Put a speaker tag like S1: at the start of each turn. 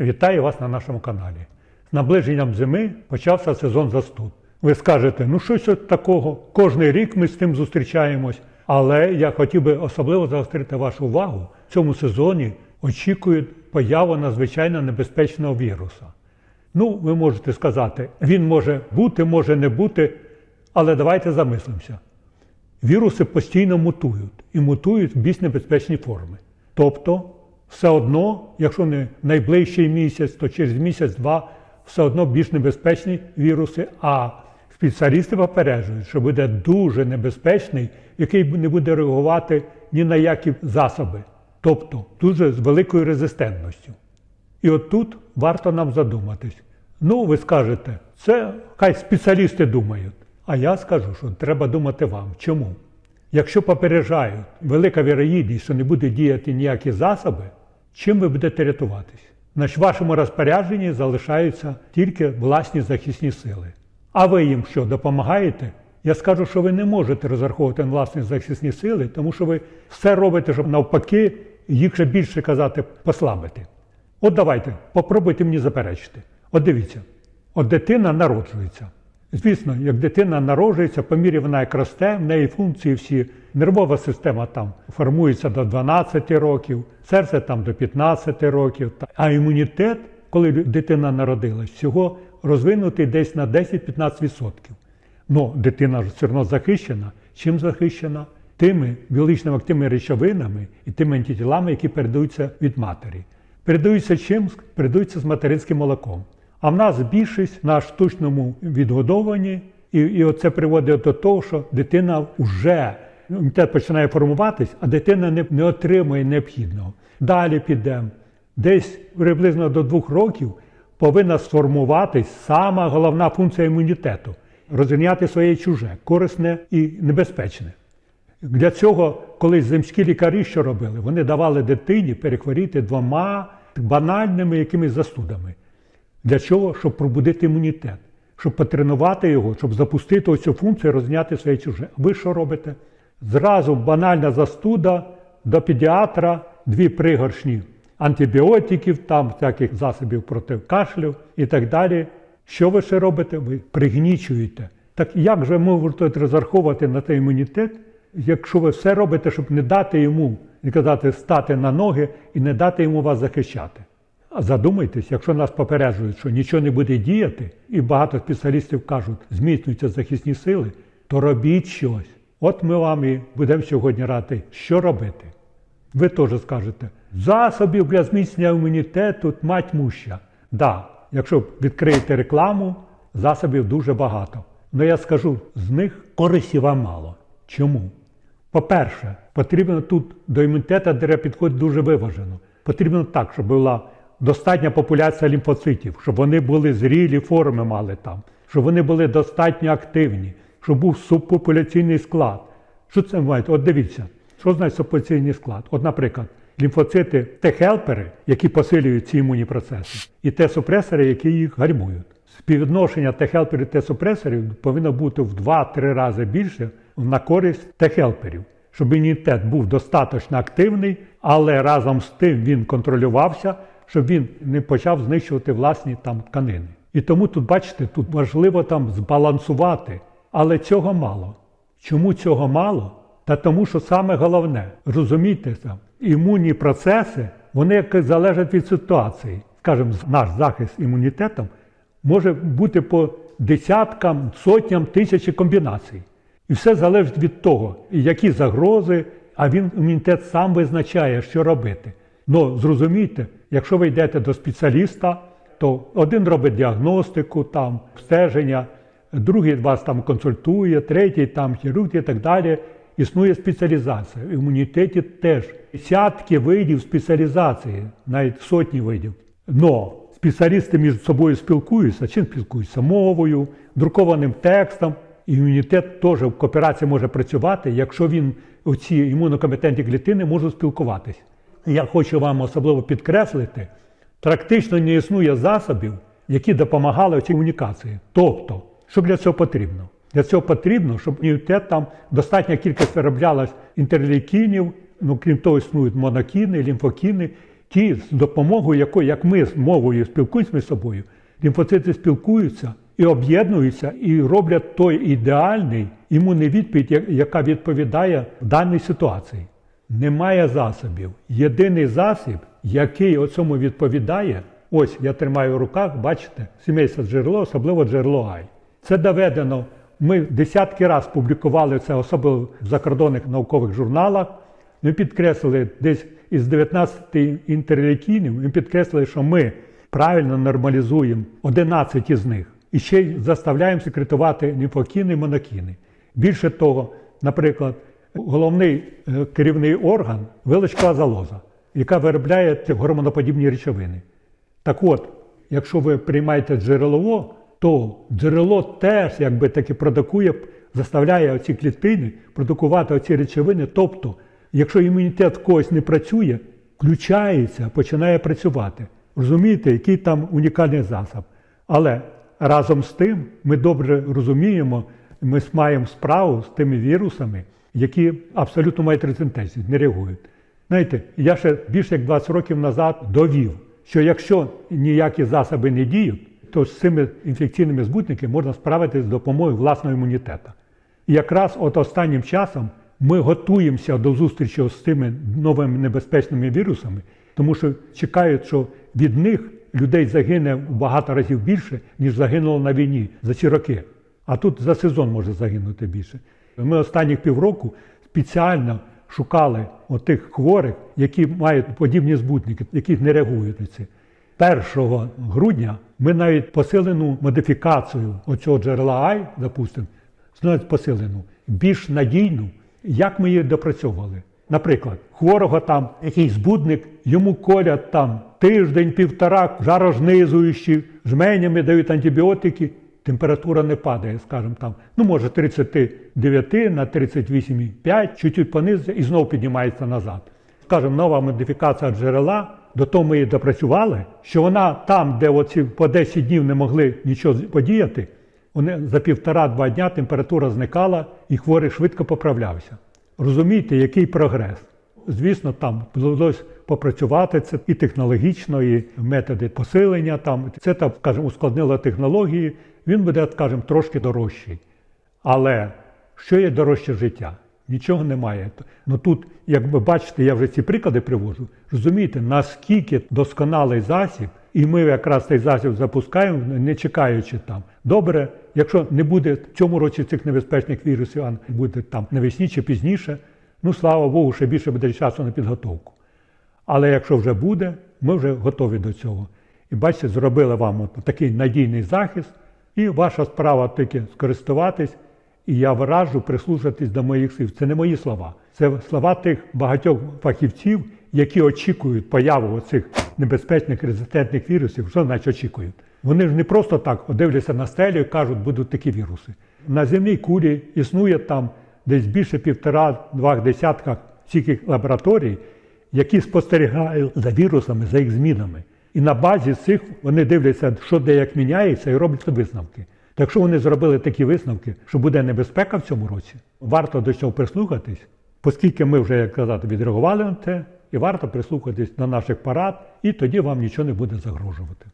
S1: Вітаю вас на нашому каналі. З наближенням зими почався сезон застуд. Ви скажете, ну щось от такого, кожний рік ми з тим зустрічаємось. Але я хотів би особливо загострити вашу увагу. В цьому сезоні очікують появу надзвичайно небезпечного віруса. Ну, ви можете сказати, він може бути, може не бути, але давайте замислимося. Віруси постійно мутують і мутують в більш небезпечні форми. Тобто, все одно, якщо не найближчий місяць, то через місяць-два все одно більш небезпечні віруси, а спеціалісти попереджують, що буде дуже небезпечний, який не буде реагувати ні на які засоби, тобто дуже з великою резистентністю. І от тут варто нам задуматись. Ну, ви скажете, це хай спеціалісти думають. А я скажу, що треба думати вам. Чому? Якщо попереджають велика вірогідність, що не буде діяти ніякі засоби, чим ви будете рятуватись? В вашому розпорядженні залишаються тільки власні захисні сили. А ви їм що, допомагаєте? Я скажу, що ви не можете розраховувати на власні захисні сили, тому що ви все робите, щоб навпаки їх ще більше казати послабити. От давайте, попробуйте мені заперечити. От дивіться, от дитина народжується. Звісно, як дитина народжується, по мірі вона як росте, в неї функції всі, нервова система там формується до 12 років, серце там до 15 років. А імунітет, коли дитина народилась, всього розвинутий десь на 10-15%. Ну, дитина все одно захищена. Чим захищена? Тими біологічно активними речовинами і тими антитілами, які передаються від матері. Передаються чим? Передаються з материнським молоком. А в нас більшість на штучному відгодованні, і, і оце приводить до того, що дитина вже імунітет починає формуватись, а дитина не, не отримує необхідного. Далі підемо. Десь приблизно до двох років повинна сформуватись сама головна функція імунітету розрізняти своє чуже, корисне і небезпечне. Для цього колись земські лікарі що робили? Вони давали дитині перехворіти двома банальними якимись застудами. Для чого? Щоб пробудити імунітет, щоб потренувати його, щоб запустити оцю функцію розняти своє чуже. Ви що робите? Зразу банальна застуда до педіатра, дві пригоршні антибіотиків, там всяких засобів проти кашлю і так далі. Що ви ще робите? Ви пригнічуєте. Так як же можете розраховувати на той імунітет, якщо ви все робите, щоб не дати йому, не казати, стати на ноги і не дати йому вас захищати? Задумайтесь, якщо нас попереджують, що нічого не буде діяти, і багато спеціалістів кажуть, зміцнюються захисні сили, то робіть щось. От ми вам і будемо сьогодні радити, що робити. Ви теж скажете, засобів для зміцнення імунітету мать муща. Да, якщо відкриєте рекламу, засобів дуже багато. Але я скажу, з них користі вам мало. Чому? По-перше, потрібно тут до імунітету треба підходити дуже виважено. Потрібно так, щоб була достатня популяція лімфоцитів, щоб вони були зрілі форми мали там, щоб вони були достатньо активні, щоб був субпопуляційний склад. Що це має? От дивіться, що значить субпопуляційний склад? От, наприклад, лімфоцити Т-хелпери, які посилюють ці імунні процеси, і Т-супресори, які їх гальмують. Співвідношення Т-хелперів і Т-супресорів повинно бути в 2-3 рази більше на користь Т-хелперів, щоб імунітет був достатньо активний, але разом з тим він контролювався, щоб він не почав знищувати власні там тканини. І тому тут, бачите, тут важливо там збалансувати, але цього мало. Чому цього мало? Та тому, що саме головне, розумійте, там, імунні процеси, вони як залежать від ситуації. Скажімо, наш захист імунітетом може бути по десяткам, сотням тисячі комбінацій. І все залежить від того, які загрози, а він імунітет сам визначає, що робити. Ну, зрозумійте, якщо ви йдете до спеціаліста, то один робить діагностику, там, стеження, другий вас там консультує, третій там хірург і так далі. Існує спеціалізація. В імунітеті теж десятки видів спеціалізації, навіть сотні видів. Но спеціалісти між собою спілкуються, чим спілкуються? Мовою, друкованим текстом. Імунітет теж в кооперації може працювати, якщо він оці імунокомпетентні клітини можуть спілкуватись. Я хочу вам особливо підкреслити, практично не існує засобів, які допомагали цій комунікації. Тобто, що для цього потрібно? Для цього потрібно, щоб імунітет там достатня кількість вироблялась інтерлейкінів, ну крім того, існують монокіни, лімфокіни, ті, з допомогою якої, як ми з мовою спілкуємося між собою, лімфоцити спілкуються і об'єднуються, і роблять той ідеальний імунний відповідь, яка відповідає даній ситуації. Немає засобів. Єдиний засіб, який цьому відповідає, ось я тримаю в руках, бачите, сімейство джерело, особливо джерело Ай. Це доведено. Ми десятки разів публікували це, особливо в закордонних наукових журналах. Ми підкреслили десь із 19 інтерлейкінів, ми підкреслили, що ми правильно нормалізуємо 11 із них і ще й заставляємо секретувати лімфокіни і монокіни. Більше того, наприклад, головний е, керівний орган вилочкова залоза, яка виробляє ці гормоноподібні речовини. Так от, якщо ви приймаєте джерелово, то джерело теж якби таки продукує, заставляє оці клітини продукувати оці речовини. Тобто, якщо імунітет в когось не працює, включається, починає працювати. Розумієте, який там унікальний засіб. Але разом з тим ми добре розуміємо, ми маємо справу з тими вірусами, які абсолютно мають резистентність, не реагують. Знаєте, я ще більше як 20 років назад довів, що якщо ніякі засоби не діють, то з цими інфекційними збутниками можна справитися з допомогою власного імунітету. І якраз от останнім часом ми готуємося до зустрічі з цими новими небезпечними вірусами, тому що чекають, що від них людей загине в багато разів більше, ніж загинуло на війні за ці роки. А тут за сезон може загинути більше. Ми останніх півроку спеціально шукали отих хворих, які мають подібні збутники, які не реагують на це. 1 грудня ми навіть посилену модифікацію оцього джерела Ай, допустимо, навіть посилену, більш надійну, як ми її допрацьовували. Наприклад, хворого там якийсь збудник, йому колять там тиждень-півтора, жарознизуючі, жменями дають антибіотики, температура не падає, скажімо там, ну може 39 на 38,5, чуть-чуть понизиться і знову піднімається назад. Скажімо, нова модифікація джерела, до того ми її допрацювали, що вона там, де оці по 10 днів не могли нічого подіяти, вони за півтора-два дня температура зникала і хворий швидко поправлявся. Розумієте, який прогрес? Звісно, там довелося попрацювати це і технологічно, і методи посилення. Там це так, скажімо, ускладнило технології. Він буде, скажімо, трошки дорожчий. Але що є дорожче життя? Нічого немає. Ну тут, як ви бачите, я вже ці приклади привожу. Розумієте, наскільки досконалий засіб, і ми якраз цей засіб запускаємо, не чекаючи там. Добре, якщо не буде в цьому році цих небезпечних вірусів, а буде там навесні чи пізніше, ну слава Богу, ще більше буде часу на підготовку. Але якщо вже буде, ми вже готові до цього. І бачите, зробили вам от такий надійний захист, і ваша справа тільки скористуватись. І я виражу прислухатись до моїх слів. Це не мої слова, це слова тих багатьох фахівців, які очікують появу цих небезпечних резистентних вірусів. Що значить очікують? Вони ж не просто так дивляться на стелю і кажуть, будуть такі віруси. На земній кулі існує там десь більше півтора-два десятка всіх лабораторій, які спостерігають за вірусами, за їх змінами. І на базі цих вони дивляться, що де як міняється, і роблять висновки. Так якщо вони зробили такі висновки, що буде небезпека в цьому році, варто до цього прислухатись, оскільки ми вже, як казати, відреагували на це, і варто прислухатись на наших парад, і тоді вам нічого не буде загрожувати.